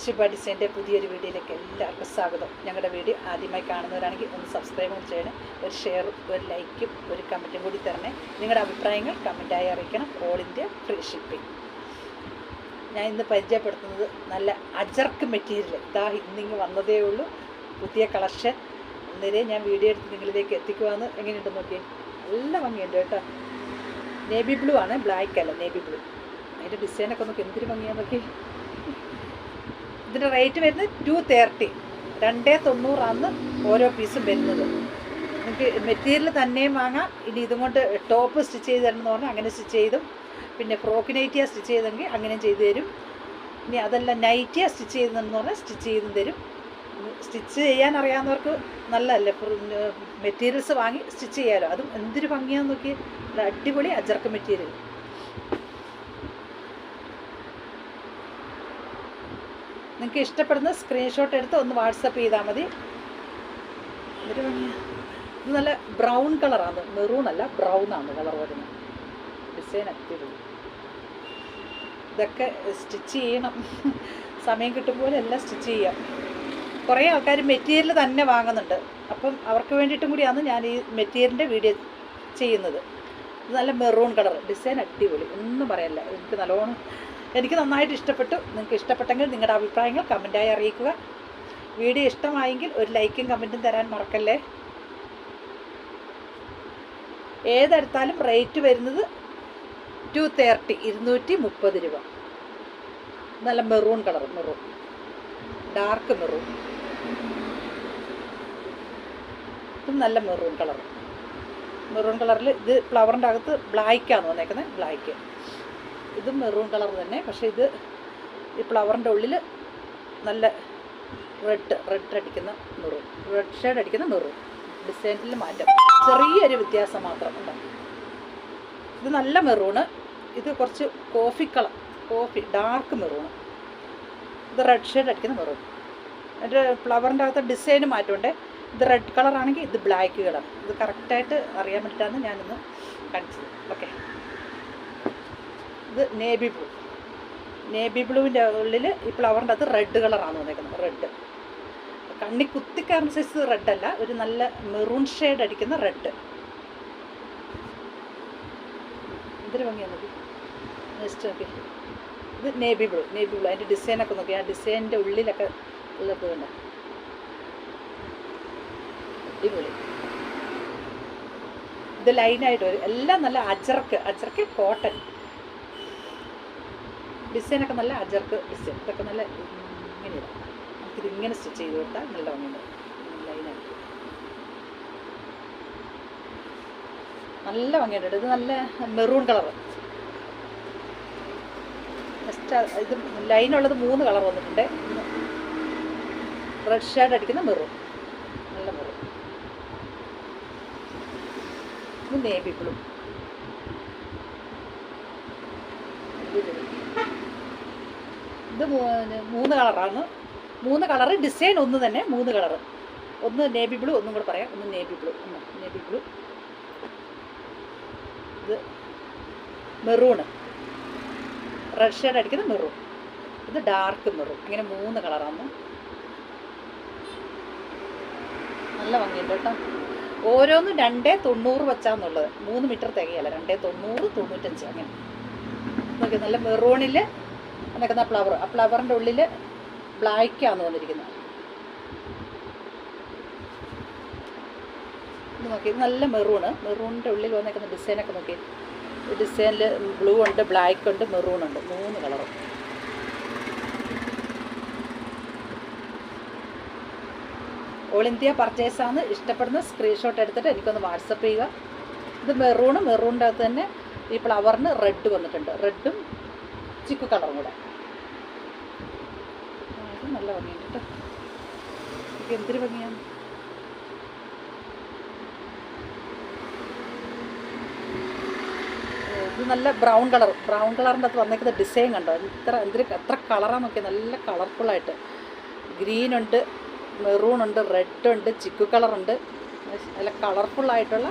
ശിവ ഡിസൈന്റെ പുതിയൊരു വീഡിയോയിലേക്ക് എല്ലാവർക്കും സ്വാഗതം. ഞങ്ങളുടെ വീഡിയോ ആദ്യമായി കാണുന്നവരാണെങ്കിൽ ഒന്ന് സബ്സ്ക്രൈബ് ചെയ്യണം. ഒരു ഷെയറും ഒരു ലൈക്കും ഒരു കമന്റും കൂടി തരണേ. നിങ്ങളുടെ അഭിപ്രായങ്ങൾ കമന്റായി അറിയിക്കണം. ഓൾ ഇന്ത്യ ഫ്രീ ഷിപ്പിംഗ് ഞാൻ ഇന്ന് പരിചയപ്പെടുത്തുന്നത് നല്ല അജർക്ക് മെറ്റീരിയൽ ഇതാ ഇന്നിങ്ങ് വന്നതേ ഉള്ളൂ. പുതിയ കളക്ഷൻ അന്നേരം ഞാൻ വീഡിയോ എടുത്ത് നിങ്ങളിലേക്ക് എത്തിക്കുവാന്ന് എങ്ങനെയുണ്ടെന്ന് നോക്കിയേ? നല്ല ഭംഗിയുണ്ട് കേട്ടോ. നേവി ബ്ലൂ ആണ്. ബ്ലാക്ക് അല്ല നേവി ബ്ലൂ അതിന്റെ ഡിസൈനൊക്കെ നോക്കി എന്തൊരു ഭംഗിയാന്ന് നോക്കി ഇതിന്റെ റേറ്റ് വരുന്നത് ടു തേർട്ടി രണ്ടേ തൊണ്ണൂറാണ് ഓരോ പീസും വരുന്നത്. നിങ്ങൾക്ക് മെറ്റീരിയൽ തന്നെയും വാങ്ങാം. ഇനി ഇതും കൊണ്ട് ടോപ്പ് സ്റ്റിച്ച് ചെയ്ത് തരണം എന്ന് പറഞ്ഞാൽ അങ്ങനെ സ്റ്റിച്ച് ചെയ്തും. പിന്നെ ഫ്രോക്ക് നൈറ്റിയാണ് സ്റ്റിച്ച് ചെയ്തെങ്കിൽ അങ്ങനെ ചെയ്ത് തരും. ഇനി അതല്ല നൈറ്റിയാണ് സ്റ്റിച്ച് ചെയ്തതെന്ന് പറഞ്ഞാൽ സ്റ്റിച്ച് ചെയ്തും തരും. സ്റ്റിച്ച് ചെയ്യാൻ അറിയാവുന്നവർക്ക് നല്ലതല്ലേ? മെറ്റീരിയൽസ് വാങ്ങി സ്റ്റിച്ച് ചെയ്യാമല്ലോ അതും എന്തൊരു ഭംഗിയാന്ന് നോക്കി അടിപൊളി അജർക്ക് മെറ്റീരിയൽ നിങ്ങൾക്ക് ഇഷ്ടപ്പെടുന്ന സ്ക്രീൻഷോട്ട് എടുത്ത് ഒന്ന് വാട്സപ്പ് ചെയ്താൽ മതി. ഇത് നല്ല ബ്രൗൺ കളറാണ് മെറൂൺ അല്ല ബ്രൗൺ ആണ് കളർ വരുന്നത്. ഡിസൈൻ അത്യൂ ഇതൊക്കെ സ്റ്റിച്ച് ചെയ്യണം. സമയം കിട്ടുമ്പോൾ എല്ലാം സ്റ്റിച്ച് ചെയ്യാം. കുറേ ആൾക്കാർ മെറ്റീരിയൽ തന്നെ വാങ്ങുന്നുണ്ട്. അപ്പം അവർക്ക് വേണ്ടിയിട്ടും കൂടിയാണ് ഞാൻ ഈ മെറ്റീരിയലിന്റെ വീഡിയോ ചെയ്യുന്നത്. ഇത് നല്ല മെറൂൺ കളർ ഡിസൈൻ അടിപൊളി. ഒന്നും പറയല്ല. എനിക്ക് നല്ലോണം എനിക്ക് നന്നായിട്ട് ഇഷ്ടപ്പെട്ടു. നിങ്ങൾക്ക് ഇഷ്ടപ്പെട്ടെങ്കിൽ നിങ്ങളുടെ അഭിപ്രായങ്ങൾ കമന്റായി അറിയിക്കുക. വീഡിയോ ഇഷ്ടമായെങ്കിൽ ഒരു ലൈക്കും കമന്റും തരാൻ മറക്കല്ലേ? ഏതെടുത്താലും റേറ്റ് വരുന്നത് ടു തേർട്ടി ഇരുന്നൂറ്റി മുപ്പത് രൂപ. നല്ല maroon colour maroon dark maroon ഇതും നല്ല മെറൂൺ കളർ മെറൂൺ കളറിൽ ഇത് ഫ്ലവറിന്റെ അകത്ത് ബ്ലാക്കാണ് വന്നേക്കുന്നത് ബ്ലാക്ക് ഇതും മെറൂൺ കളർ തന്നെ പക്ഷേ ഇത് ഈ ഫ്ലവറിന്റെ ഉള്ളിൽ നല്ല റെഡ് റെഡ് അടിക്കുന്ന മെറൂൺ. റെഡ് ഷെയ്ഡ് അടിക്കുന്ന മെറൂൺ. ഡിസൈനിൽ മാറ്റം. ചെറിയൊരു വ്യത്യാസം മാത്രം ഉണ്ട്. ഇത് നല്ല മെറൂണ്. ഇത് കുറച്ച് coffee colour coffee dark maroon. ഇത് റെഡ് ഷെയ്ഡ് അടിക്കുന്ന മെറൂൺ. അതിന്റെ ഫ്ലവറിന്റെ അകത്ത് ഡിസൈൻ മാറ്റമുണ്ട്. ഇത് റെഡ് കളറാണെങ്കിൽ ഇത് ബ്ലാക്ക് കളർ. ഇത് കറക്റ്റായിട്ട് അറിയാൻ വേണ്ടിയിട്ടാണ് ഞാനിന്ന് കാണിച്ചത്. ഓക്കെ ഇത് നേവി ബ്ലൂ നേവി ബ്ലൂവിന്റെ ഉള്ളിൽ ഈ ഫ്ലവറിന്റെ അത് റെഡ് കളറാണ് വന്നേക്കുന്നത് റെഡ് കണ്ണി കുത്തിക്കാരൻ സൈസ് റെഡ് അല്ല ഒരു നല്ല മെറൂൺ ഷെയ്ഡ് അടിക്കുന്ന റെഡ് എന്തൊരു ഭംഗിയാണ് മതി നെക്സ്റ്റ് നോക്കി. ഇത് നേവി ബ്ലൂ നേവി ബ്ലൂ അതിന്റെ ഡിസൈനൊക്കെ നോക്കി. ആ ഡിസൈനിന്റെ ഉള്ളിലൊക്കെ ഉള്ളത് കണ്ടോ? അടിപൊളി. ഇത് ലൈനായിട്ട് വരും. എല്ലാം നല്ല അജർക്ക് അജർക്ക് കോട്ടൺ ഡിസൈനൊക്കെ നല്ല അജർക്ക് ഡിസൈൻ. ഇതൊക്കെ നല്ല ഇങ്ങനെയാണ് നമുക്കിത് ഇങ്ങനെ സ്റ്റിച്ച് ചെയ്ത് കൊടുത്താൽ നല്ല ഭംഗിയുണ്ട്. ലൈനായിട്ട് നല്ല ഭംഗിയുണ്ട് ഇത് നല്ല മെറൂൺ കളർ നെക്സ്റ്റ് ഇത് ലൈനുള്ളത് മൂന്ന് കളർ വന്നിട്ടുണ്ട്. റെഡ് ഷേഡ് അടിക്കുന്ന മെറൂൺ. നല്ല മെറൂൺ. ഇത് നേവി ഇത് മൂന്ന് കളറാണ്. മൂന്ന് കളറ് ഡിസൈൻ ഒന്ന് തന്നെ മൂന്ന് കളറ്. ഒന്ന് നേവി ബ്ലൂ ഒന്നും കൂടെ പറയാം. ഒന്ന് നേവി ബ്ലൂ. ഒന്ന് നേവി ബ്ലൂ. ഇത് മെറൂണ് റെഡ് ഷെയ്ഡ് അടിക്കുന്ന മെറൂൺ. ഇത് ഡാർക്ക് മെറൂൺ. ഇങ്ങനെ മൂന്ന് കളറാണ്. നല്ല ഭംഗിയുണ്ട് കേട്ടോ. ഓരോന്നും രണ്ടേ തൊണ്ണൂറ് വെച്ചാന്നുള്ളത്. മൂന്ന് മീറ്റർ തികയല്ല. രണ്ടേ തൊണ്ണൂറ് തൊണ്ണൂറ്റഞ്ച്. അങ്ങനെ. നല്ല മെറൂണിൽ നിൽക്കുന്ന ഫ്ലവർ ആ ഫ്ലവറിന്റെ ഉള്ളിൽ ബ്ലാക്കാന്ന് വന്നിരിക്കുന്നത്. ഇത് നോക്കി നല്ല മെറൂണ് മെറൂണിന്റെ ഉള്ളിൽ വന്നേക്കുന്ന ഡിസൈനൊക്കെ നോക്കി. ഡിസൈനിൽ ബ്ലൂ ഉണ്ട് ബ്ലാക്ക് ഉണ്ട് മെറൂൺ ഉണ്ട്. മൂന്ന് കളറും ഓൾ ഇന്ത്യ പർച്ചേസാന്ന് ഇഷ്ടപ്പെടുന്ന സ്ക്രീൻഷോട്ട് എടുത്തിട്ട് എനിക്കൊന്ന് വാട്സപ്പ് ചെയ്യുക. ഇത് മെറൂണ് മെറൂണിന്റെ അകത്ത് തന്നെ ഈ ഫ്ലവറിന് റെഡ് വന്നിട്ടുണ്ട്. റെഡും ചിക്കു കളർ കൂടെ. നല്ല ഭംഗിയുണ്ട് കേട്ടോ ഇത് എന്തൊരു ഭംഗിയാണ്. ഇത് നല്ല ബ്രൗൺ കളർ. ബ്രൗൺ കളറിന്റെ അകത്ത് വന്നേക്കുന്ന ഡിസൈൻ കണ്ടോ? ഇത്ര എന്തൊരു എത്ര കളറാണ് നോക്കിയാൽ നല്ല കളർഫുള്ളായിട്ട് ഗ്രീൻ ഉണ്ട് മെറൂൺ ഉണ്ട് റെഡ് ഉണ്ട് ചിക്കു കളറുണ്ട് നല്ല കളർഫുള്ളായിട്ടുള്ള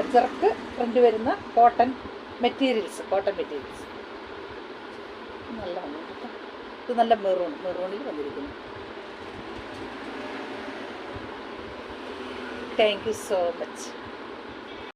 അജർക്ക് പ്രിന്റ് വരുന്ന കോട്ടൺ മെറ്റീരിയൽസ് കോട്ടൺ മെറ്റീരിയൽസ്. നല്ല കേട്ടോ ഇത് നല്ല മെറൂൺ മെറൂണിൽ വന്നിരിക്കുന്നു. Thank you so much